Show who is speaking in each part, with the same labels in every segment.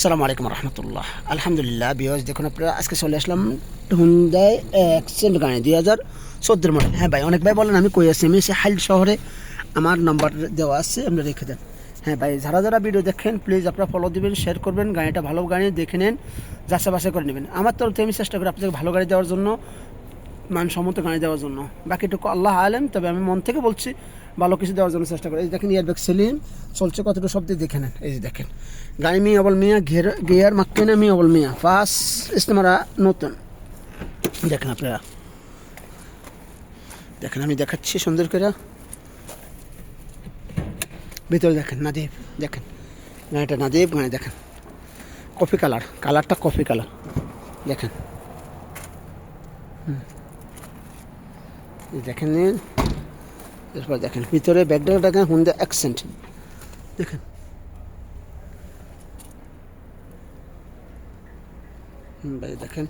Speaker 1: সালামু আলাইকুম রহমতুল্লাহ। আলহামদুলিল্লাহ বিয়জ দেখুন আপনারা, আজকে চলে আসলাম হুন্দাই অ্যাক্সেন্ট গাড়ি, দুই হাজার চোদ্দোর মডেল হ্যাঁ ভাই, অনেক ভাই বলেন, আমি কই আছি? আমি সে হাইল শহরে, আমার নাম্বার দেওয়া আছে, আপনি রেখে দেন। হ্যাঁ ভাই, যারা যারা ভিডিও দেখেন প্লিজ আপনারা ফলো দিবেন শেয়ার করবেন, গাড়িটা ভালো গাড়ি দেখে নেন যাচাই বাছাই করে নেবেন। আমার তরফ থেকে আমি চেষ্টা করি আপনাদের ভালো গাড়ি দেওয়ার জন্য। মানসম্মত গাড়ি দেওয়ার জন্য। বাকিটুকু আল্লাহ আলেম, তবে আমি মন থেকে বলছি, ভালো কিছু দেওয়ার জন্য চেষ্টা করি। এই দেখেন ইয়ারব্যাগ সেলিম চলছে কতটুকু সব দিয়ে দেখে নেন। এই যে দেখেন। গাড়ি মি অবল মিয়া, ঘের, গিয়ার, মাক্কিনা মি অবল মিয়া। ফার্স্ট ইস্তেমারা নতুন। দেখেন আপনারা। দেখেন, আমি দেখাচ্ছি সুন্দর করে। ভিতরে দেখেন, নাদিব, দেখেন। গাড়িটা নাদিব, গাড়ি দেখেন। কফি কালার, কালারটা কফি কালার। দেখেন। এই দেখেন এরপর দেখেন, ভিতরে ব্যাগটা দেখেন, হুন্ডা অ্যাকসেন্ট দেখেন। ভাই, দেখেন।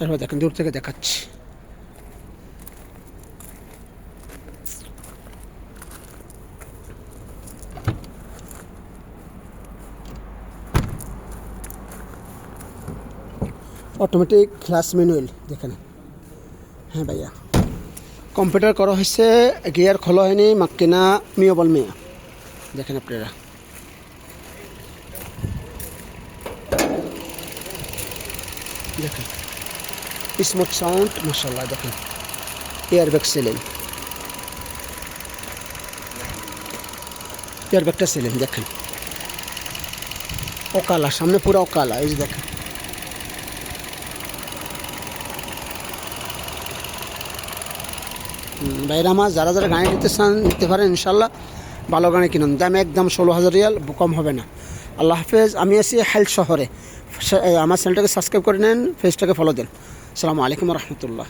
Speaker 1: এরপর দেখেন, দূর থেকে দেখাচ্ছি। অটোমেটিক ক্লাস ম্যানুয়াল দেখেন। হ্যাঁ ভাইয়া। কম্পিউটার করা হয়েছে গিয়ার খোলা হয়নি, মাক্কিনা মিও বল মিয়া। দেখেন আপনারা। দেখেন। স্মুথ সাউন্ড মাসাল্লাহ দেখেন। এয়ার ব্যাগ সেলেন এয়ার ব্যাগটা সেলেন দেখেন। ওকালা সামনে পুরো ওকালা এই যে দেখেন। ভাইরা আমার, যারা যারা গাড়ি নিতে চান, নিতে পারেন ইনশাল্লাহ ভালো গাড়ি কিনুন। দাম একদম ষোলো হাজার রিয়াল, কম হবে না। আল্লাহ হাফেজ, আমি আছি হেলথ শহরে। আমার চ্যানেলটাকে সাবস্ক্রাইব করে নেন ফেসটাকে ফলো দেন। আসসালামু আলাইকুম রহমতুল্লাহ।